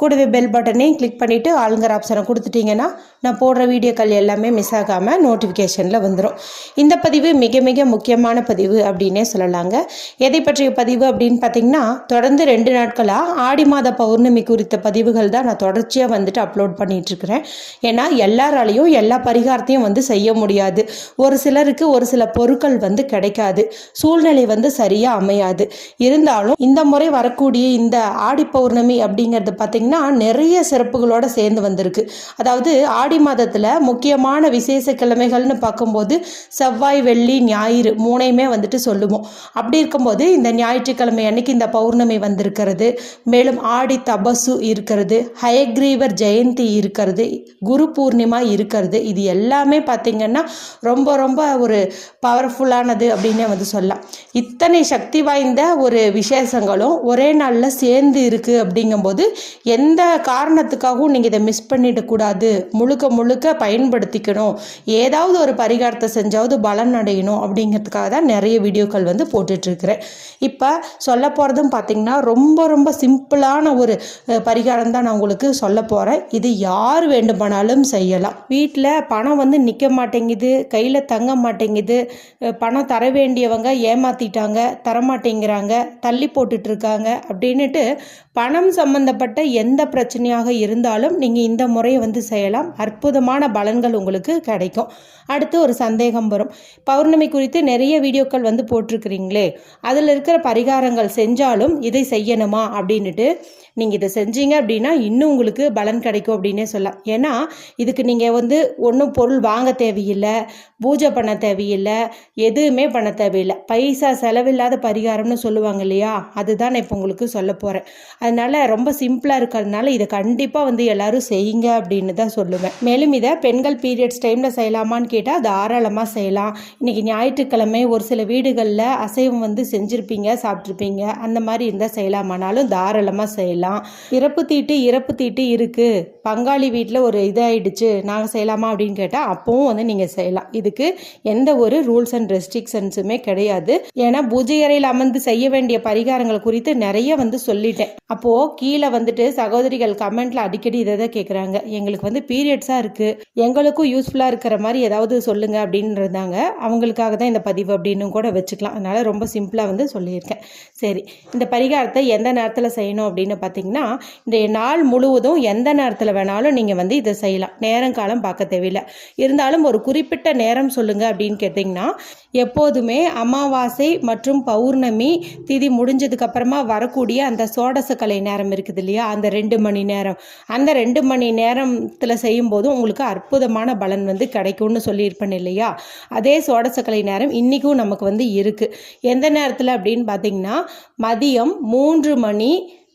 கூடவே பெல் பட்டனையும் கிளிக் பண்ணிவிட்டு ஆளுங்கிற ஆப்ஷனை கொடுத்துட்டிங்கன்னா நான் போடுற வீடியோக்கள் எல்லாமே மிஸ் ஆகாமல் நோட்டிஃபிகேஷனில் வந்துடும் இந்த பதிவு மிக மிக முக்கியமான பதிவு அப்படின்னே சொல்லலாங்க. எதை பற்றிய பதிவு அப்படின்னு பார்த்தீங்கன்னா தொடர்ந்து ரெண்டு நாட்களாக ஆடி மாத பௌர்ணமி குறித்த பதிவுகள் தான் நான் தொடர்ச்சியாக வந்துட்டு அப்லோட் பண்ணிகிட்ருக்கிறேன் ஏன்னா எல்லாராலையும் எல்லா பரிகாரத்தையும் வந்து செய்ய முடியாது. ஒரு சிலருக்கு ஒரு சில பொருட்கள் வந்து கிடைக்காது. சூழ்நிலை வந்து சரியாக அமையாது. இருந்தாலும் இந்த முறை வரக்கூடிய இந்த ஆடி பௌர்ணமி அப்படிங்கிறது பார்த்திங்கன்னா நிறைய சிறப்புகளோடு சேர்ந்து வந்திருக்கு. அதாவது ஆடி மாதத்தில் முக்கியமான விசேஷ கிழமைகள்னு பார்க்கும்போது செவ்வாய் வெள்ளி ஞாயிறு மூணையுமே வந்துட்டு சொல்லுவோம். அப்படி இருக்கும்போது இந்த ஞாயிற்றுக்கிழமை அன்னைக்கு இந்த பௌர்ணமி வந்திருக்கிறது. மேலும் ஆடி தபசு இருக்கிறது ஹயக்ரீவர் ஜெயந்தி இருக்கிறது குரு பூர்ணிமா இருக்கிறது. இது எல்லாமே பார்த்திங்கன்னா ரொம்ப ரொம்ப ஒரு பவர்ஃபுல்லானது அப்படின்னே வந்து சொல்லலாம். இத்தனை சக்தி வாய்ந்த ஒரு விசேஷங்களும் ஒரே நாளில் சேர்ந்து இருக்குது அப்படிங்கும்போது எந்த காரணத்துக்காகவும் நீங்கள் இதை மிஸ் பண்ணிடக்கூடாது முழுக்க முழுக்க பயன்படுத்திக்கணும். ஏதாவது ஒரு பரிகாரத்தை செஞ்சாவது பலன் அடையணும் அப்படிங்கிறதுக்காக தான் நிறைய வீடியோக்கள் வந்து போட்டுட்ருக்கிறேன். இப்போ சொல்ல போகிறதும் பார்த்திங்கன்னா ரொம்ப ரொம்ப சிம்பிளான ஒரு பரிகாரம் தான் நான் உங்களுக்கு சொல்ல போகிறேன் இது யார் வேண்டுமானாலும் செய்யலாம். வீட்டில் பணம் வந்து நிற்க மாட்டேங்குது கையில் தங்க மாட்டேங்குது பணம் தர வேண்டியவங்க ஏமாற்றிட்டாங்க தரமாட்டேங்கிறாங்க தள்ளி போட்டுட்டு இருக்காங்க அப்படின்னுட்டு பணம் சம்மந்தப்பட்ட எந்த எந்த பிரச்சனையாக இருந்தாலும் நீங்கள் இந்த முறையை வந்து செய்யலாம். அற்புதமான பலன்கள் உங்களுக்கு கிடைக்கும். அடுத்து ஒரு சந்தேகம் வரும். பௌர்ணமி குறித்து நிறைய வீடியோக்கள் வந்து போட்டிருக்கிறீங்களே. அதில் இருக்கிற பரிகாரங்கள் செஞ்சாலும் இதை செய்யணுமா அப்படின்னுட்டு நீங்கள் இதை செஞ்சீங்க அப்படின்னா இன்னும் உங்களுக்கு பலன் கிடைக்கும் அப்படின்னே சொல்லலாம். ஏன்னா இதுக்கு நீங்கள் வந்து ஒன்றும் பொருள் வாங்க தேவையில்லை பூஜை பண்ண தேவையில்லை எதுவுமே பண்ண தேவையில்லை. பைசா செலவில்லாத பரிகாரம்னு சொல்லுவாங்க இல்லையா? அதுதான் நான் இப்போ உங்களுக்கு சொல்ல போகிறேன் அதனால் ரொம்ப சிம்பிளாக இருக்கிறதுனால இதை கண்டிப்பாக வந்து எல்லாரும் செய்யுங்க அப்படின்னு தான் சொல்லுவேன். மேலும் இதை பெண்கள் பீரியட்ஸ் டைமில் செய்யலாமான்னு கேட்டால் தாராளமாக செய்யலாம். இன்றைக்கி ஞாயிற்றுக்கிழமை ஒரு சில வீடுகளில் அசைவம் வந்து செஞ்சுருப்பீங்க சாப்பிட்ருப்பீங்க அந்த மாதிரி இருந்தால் செய்யலாமானாலும் தாராளமாக செய்யலாம். இறப்பு தீட்டு இறப்பு தீட்டு இருக்குது பங்காளி வீட்டில் ஒரு இதாகிடுச்சு நாங்கள் செய்யலாமா அப்படின்னு கேட்டால் அப்பவும் வந்து நீங்கள் செய்யலாம். இதுக்கு எந்த ஒரு ரூல்ஸ் அண்ட் ரெஸ்ட்ரிக்ஷன்ஸுமே கிடையாது. ஏன்னா பூஜை அறையில் அமர்ந்து செய்ய வேண்டிய பரிகாரங்கள் குறித்து நிறைய வந்து சொல்லிட்டேன். அப்போது கீழே வந்துட்டு சகோதரிகள் கமெண்ட்டில் அடிக்கடி இதை தான் கேட்குறாங்க எங்களுக்கு வந்து பீரியட்ஸாக இருக்குது எங்களுக்கும் யூஸ்ஃபுல்லாக இருக்கிற மாதிரி ஏதாவது சொல்லுங்க அப்படின்னு இருந்தாங்க. அவங்களுக்காக தான் இந்த பதிவு அப்படின்னு கூட வச்சுக்கலாம். அதனால் ரொம்ப சிம்பிளாக வந்து சொல்லியிருக்கேன். சரி இந்த பரிகாரத்தை எந்த நேரத்தில் செய்யணும் அப்படின்னு பார்த்தீங்கன்னா இந்த நாள் முழுவதும் எந்த நேரத்தில் வேணாலும் நீங்கள் வந்து இதை செய்யலாம். நேரம் காலம் பார்க்க தேவையில்லை. இருந்தாலும் ஒரு குறிப்பிட்ட நேரம் சொல்லுங்கள் அப்படின்னு கேட்டிங்கன்னா எப்போதுமே அமாவாசை மற்றும் பௌர்ணமி திதி முடிஞ்சதுக்கு அப்புறமா வரக்கூடிய அந்த சோடசக்கலை நேரம் இருக்குது இல்லையா? அந்த ரெண்டு மணி நேரம். அந்த ரெண்டு மணி நேரத்தில் செய்யும்போது உங்களுக்கு அற்புதமான பலன் வந்து கிடைக்கும்னு சொல்லியிருப்பேன் இல்லையா? அதே சோடசக்கலை நேரம் இன்றைக்கும் நமக்கு வந்து இருக்குது எந்த நேரத்தில் அப்படின்னு பார்த்தீங்கன்னா மதியம் மூன்று மணி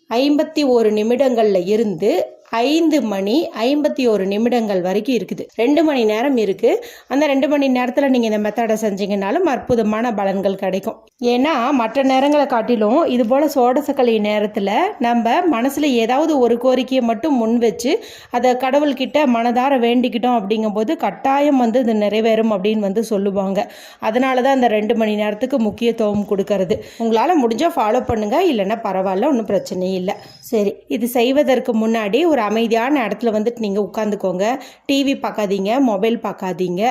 ஐம்பத்தி ஒரு நிமிடங்களில் இருந்து ஐந்து மணி ஐம்பத்தி ஒரு நிமிடங்கள் வரைக்கும் இருக்குது. ரெண்டு மணி நேரம் இருக்குது அந்த ரெண்டு மணி நேரத்தில் நீங்கள் இந்த மெத்தடை செஞ்சீங்கனாலும் அற்புதமான பலன்கள் கிடைக்கும். ஏன்னா மற்ற நேரங்களை காட்டிலும் இது போல் சோடசக்கலை நேரத்தில் நம்ம மனசில் ஏதாவது ஒரு கோரிக்கையை மட்டும் முன் வச்சு அதை கடவுள்கிட்ட மனதார வேண்டிக்கிட்டோம் அப்படிங்கும்போது கட்டாயம் வந்து இது நிறைவேறும் அப்படின்னு வந்து சொல்லுவாங்க. அதனால தான் அந்த ரெண்டு மணி நேரத்துக்கு முக்கியத்துவம் கொடுக்கறது. உங்களால் முடிஞ்சால் ஃபாலோ பண்ணுங்கள் இல்லைன்னா பரவாயில்ல ஒன்றும் பிரச்சனை இல்லை. சரி இது செய்வதற்கு முன்னாடி ஒரு அமைதியான இடத்துல வந்துட்டு நீங்கள் உட்காந்துக்கோங்க. டிவி பார்க்காதீங்க மொபைல் பார்க்காதீங்க.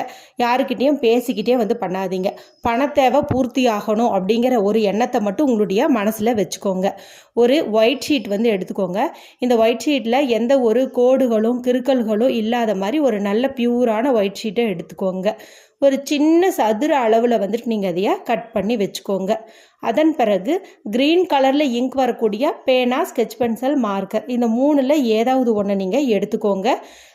யாருக்கிட்டேயும் பேசிக்கிட்டே வந்து பண்ணாதீங்க. பணத்தேவை பூர்த்தி ஆகணும் அப்படிங்கிற ஒரு எண்ணத்தை மட்டும் உங்களுடைய மனசில் வச்சுக்கோங்க. ஒரு ஒயிட் ஷீட் வந்து எடுத்துக்கோங்க. இந்த ஒயிட் ஷீட்டில் எந்த ஒரு கோடுகளும் கிறுக்கல்களும் இல்லாத மாதிரி ஒரு நல்ல பியூரான ஒயிட் ஷீட்டை எடுத்துக்கோங்க. ஒரு சின்ன சதுர அளவில் வந்துட்டு நீங்கள் அதைய கட் பண்ணி வச்சுக்கோங்க. அதன் பிறகு க்ரீன் கலரில் இங்க் வரக்கூடிய பேனா ஸ்கெட்ச் பென்சில் மார்க்கர் இந்த மூணில் ஏதாவது ஒன்று நீங்கள் எடுத்துக்கோங்க.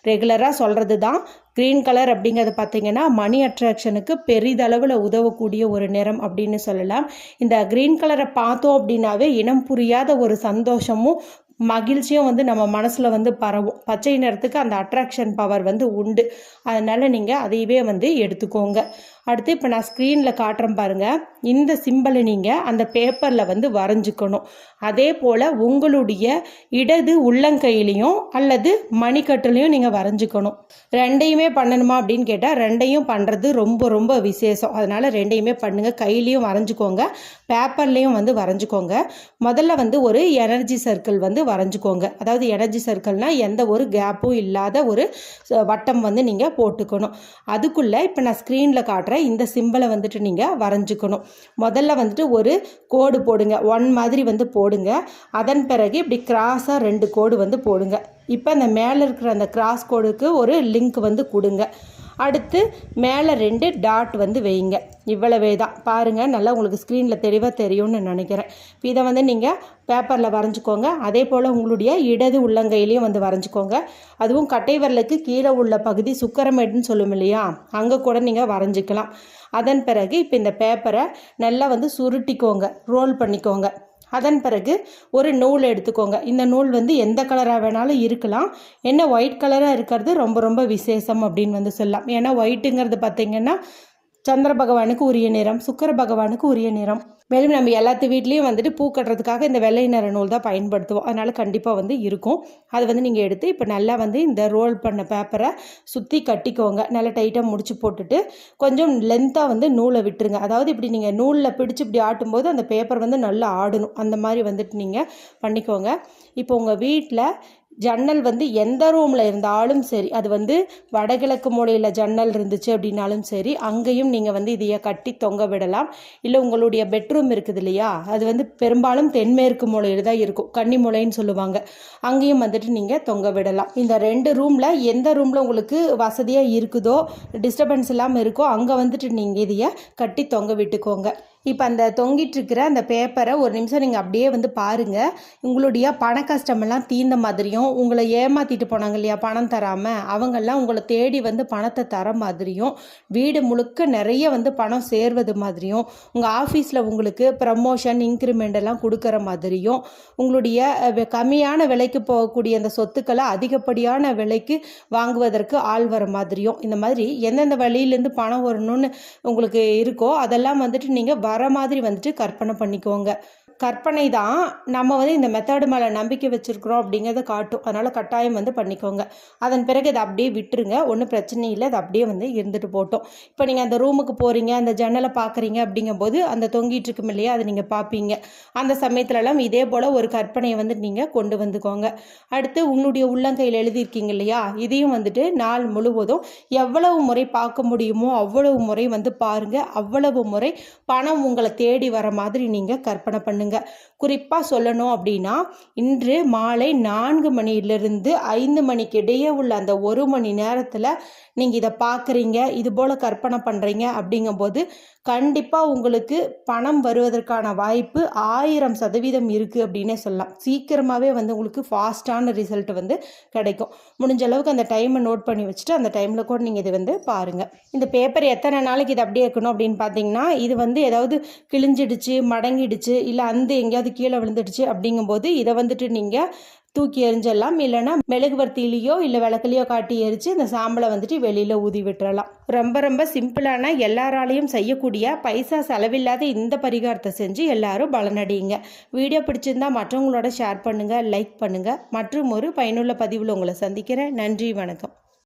ரெகுலராக சொல்கிறது தான் க்ரீன் கலர் அப்படிங்கிறது பார்த்தீங்கன்னா மணி அட்ராக்ஷனுக்கு பெரிதளவில் உதவக்கூடிய ஒரு நிறம் அப்படின்னு சொல்லலாம். இந்த க்ரீன் கலரை பார்த்தோம் அப்படின்னாவே இனம் புரியாத ஒரு சந்தோஷமும் மகிழ்ச்சியும் வந்து நம்ம மனசில் வந்து பரவும். பச்சை நிறத்துக்கு அந்த அட்ராக்ஷன் பவர் வந்து உண்டு. அதனால் நீங்கள் அதையவே வந்து எடுத்துக்கோங்க. அடுத்து இப்போ நான் ஸ்க்ரீனில் காட்டுறேன் பாருங்கள் இந்த சிம்பிளை நீங்கள் அந்த பேப்பரில் வந்து வரைஞ்சிக்கணும். அதே போல் உங்களுடைய இடது உள்ளங்கையிலையும் அல்லது மணிக்கட்டுலையும் நீங்கள் வரைஞ்சிக்கணும். ரெண்டையுமே பண்ணணுமா அப்படின்னு கேட்டால் ரெண்டையும் பண்ணுறது ரொம்ப ரொம்ப விசேஷம். அதனால் ரெண்டையுமே பண்ணுங்கள் கையிலையும் வரைஞ்சிக்கோங்க. பேப்பர்லேயும் வந்து வரைஞ்சிக்கோங்க. முதல்ல வந்து ஒரு எனர்ஜி சர்க்கிள் வந்து வரைஞ்சிக்கோங்க. அதாவது எனர்ஜி சர்க்கிள்னால் எந்த ஒரு கேப்பும் இல்லாத ஒரு வட்டம் வந்து நீங்கள் போட்டுக்கணும். அதுக்குள்ளே இப்போ நான் ஸ்க்ரீனில் காட்டுறேன். இந்த சிம்பிளை வந்துட்டு நீங்கள் வரைஞ்சிக்கணும். முதல்ல வந்துட்டு ஒரு கோடு போடுங்க. ஒன் மாதிரி வந்து போடுங்க. அதன் பிறகு இப்படி கிராஸாக ரெண்டு கோடு வந்து போடுங்க. இப்போ அந்த மேலே இருக்கிற அந்த கிராஸ் கோடுக்கு ஒரு லிங்க் வந்து கொடுங்க. அடுத்து மேலே ரெண்டு டாட் வந்து வைங்க. இவ்வளவே தான் பாருங்கள் நல்லா உங்களுக்கு ஸ்க்ரீனில் தெளிவாக தெரியும்னு நினைக்கிறேன். இதை வந்து நீங்கள் பேப்பரில் வரைஞ்சிக்கோங்க. அதே போல் உங்களுடைய இடது உள்ளங்கையிலையும் வந்து வரைஞ்சிக்கோங்க. அதுவும் கட்டை விரலுக்கு கீழே உள்ள பகுதி சுக்கரமேடுன்னு சொல்லும் இல்லையா? அங்கே கூட நீங்கள் வரைஞ்சிக்கலாம். அதன் பிறகு இப்போ இந்த பேப்பரை நல்லா வந்து சுருட்டிக்கோங்க. ரோல் பண்ணிக்கோங்க. அதன் பிறகு ஒரு நூல் எடுத்துக்கோங்க. இந்த நூல் வந்து எந்த கலராக வேணாலும் இருக்கலாம். என்ன ஒயிட் கலராக இருக்கிறது ரொம்ப ரொம்ப விசேஷம் அப்படின்னு வந்து சொல்லலாம். ஏன்னா ஒயிட்டுங்கிறது பார்த்திங்கன்னா சந்திர பகவானுக்கு உரிய நிறம் சுக்கர பகவானுக்கு உரிய நிறம். மேலும் நம்ம எல்லாத்து வீட்லேயும் வந்துட்டு பூ கட்டுறதுக்காக இந்த வெள்ளை நிற நூல் தான் பயன்படுத்துவோம். அதனால் கண்டிப்பாக வந்து இருக்கும். அது வந்து நீங்கள் எடுத்து இப்போ நல்லா வந்து இந்த ரோல் பண்ண பேப்பரை சுற்றி கட்டிக்கோங்க. நல்லா டைட்டாக முடிச்சு போட்டுட்டு கொஞ்சம் லென்த்தாக வந்து நூலை விட்டுருங்க. அதாவது இப்படி நீங்கள் நூலில் பிடிச்சு இப்படி ஆட்டும்போது அந்த பேப்பர் வந்து நல்லா ஆடணும். அந்த மாதிரி வந்துட்டு நீங்கள் பண்ணிக்கோங்க. இப்போ உங்கள் வீட்டில் ஜன்னல் வந்து எந்த ரூமில் இருந்தாலும் சரி அது வந்து வடகிழக்கு மூலையில் ஜன்னல் இருந்துச்சு அப்படின்னாலும் சரி அங்கேயும் நீங்கள் வந்து இதையே கட்டி தொங்க விடலாம். இல்லை உங்களுடைய பெட்ரூம் இருக்குது இல்லையா? அது வந்து பெரும்பாலும் தென்மேற்கு மூலையில் தான் இருக்கும். கன்னி மூலைன்னு சொல்லுவாங்க. அங்கேயும் வந்துட்டு நீங்கள் தொங்க விடலாம். இந்த ரெண்டு ரூமில் எந்த ரூமில் உங்களுக்கு வசதியாக இருக்குதோ டிஸ்டர்பன்ஸ் இல்லாமல் இருக்கோ அங்கே வந்துட்டு நீங்கள் இதையை கட்டி தொங்க விட்டுக்கோங்க. இப்போ அந்த தொங்கிட்டுருக்கிற அந்த பேப்பரை ஒரு நிமிஷம் நீங்கள் அப்படியே வந்து பாருங்கள் உங்களுடைய பண கஷ்டமெல்லாம் தீர்ந்த மாதிரியும் உங்களை ஏமாற்றிட்டு போனாங்க இல்லையா பணம் தராமல் அவங்கெல்லாம் உங்களை தேடி வந்து பணத்தை தர மாதிரியும் வீடு முழுக்க நிறைய வந்து பணம் சேர்வது மாதிரியும் உங்கள் ஆஃபீஸில் உங்களுக்கு ப்ரமோஷன் இன்க்ரிமெண்ட் எல்லாம் கொடுக்குற மாதிரியும் உங்களுடைய கம்மியான விலைக்கு போகக்கூடிய அந்த சொத்துக்களை அதிகப்படியான விலைக்கு வாங்குவதற்கு ஆள் வர மாதிரியும் இந்த மாதிரி எந்தெந்த வழியிலேருந்து பணம் வரணும்னு உங்களுக்கு இருக்கோ அதெல்லாம் வந்துட்டு நீங்கள் வர மாதிரி வந்துட்டு கற்பனை பண்ணிக்கோங்க. கற்பனை தான் நம்ம வந்து இந்த மெத்தடு மேலே நம்பிக்கை வச்சுருக்குறோம் அப்படிங்கிறத காட்டும். அதனால் கட்டாயம் வந்து பண்ணிக்கோங்க. அதன் பிறகு இதை அப்படியே விட்டுருங்க. ஒன்றும் பிரச்சனை இல்லை. அது அப்படியே வந்து இருந்துட்டு போட்டோம் இப்போ நீங்கள் அந்த ரூமுக்கு போகிறீங்க அந்த ஜன்னலை பார்க்குறீங்க அப்படிங்கும்போது அந்த தொங்கிட்டு இருக்கும் இல்லையா அதை நீங்கள் பார்ப்பீங்க அந்த சமயத்துலலாம் இதே போல் ஒரு கற்பனையை வந்து நீங்கள் கொண்டு வந்துக்கோங்க. அடுத்து உன்னுடைய உள்ளங்கையில் எழுதியிருக்கீங்க இல்லையா இதையும் வந்துட்டு நாள் முழுவதும் எவ்வளவு முறை பார்க்க முடியுமோ அவ்வளவு முறை வந்து பாருங்கள் அவ்வளவு முறை பணம் உங்களை தேடி வர மாதிரி நீங்கள் கற்பனை பண்ணுங்க குறிப்பாக சொல்லணும் அப்படின்னா இன்று மாலை நான்கு மணியிலிருந்து ஐந்து மணிக்கு இடையே உள்ள அந்த ஒரு மணி நேரத்தில் நீங்கள் இதை பார்க்குறீங்க இது போல் கற்பனை பண்ணுறீங்க அப்படிங்கும்போது கண்டிப்பாக உங்களுக்கு பணம் வருவதற்கான வாய்ப்பு ஆயிரம் சதவீதம் இருக்குது அப்படின்னே சொல்லலாம். சீக்கிரமாகவே வந்து உங்களுக்கு ஃபாஸ்ட்டான ரிசல்ட் வந்து கிடைக்கும். முடிஞ்ச அளவுக்கு அந்த டைமை நோட் பண்ணி வச்சுட்டு அந்த டைமில் கூட நீங்கள் இது வந்து பாருங்கள் இந்த பேப்பர் எத்தனை நாளைக்கு இது அப்படியே இருக்கணும் அப்படின்னு பார்த்தீங்கன்னா இது வந்து ஏதாவது கிழிஞ்சிடுச்சு மடங்கிடுச்சு இல்லை அந்த எங்கேயாவது கீழே விழுந்துடுச்சு அப்படிங்கும்போது இதை வந்துட்டு நீங்கள் தூக்கி எறிஞ்சிடலாம். இல்லைன்னா மெழுகுவர்த்தியிலையோ இல்லை விளக்குலையோ காட்டி எரித்து இந்த சாம்பலை வந்துட்டு வெளியில் ஊதி விட்டுறலாம். ரொம்ப ரொம்ப சிம்பிளான எல்லாராலையும் செய்யக்கூடிய பைசா செலவில்லாத இந்த பரிகாரத்தை செஞ்சு எல்லாரும் பலனடையுங்க. வீடியோ பிடிச்சிருந்தா மற்றவங்களோட ஷேர் பண்ணுங்கள் லைக் பண்ணுங்கள் மற்றும் ஒரு பயனுள்ள பதிவில் உங்களை சந்திக்கிறேன். நன்றி வணக்கம்.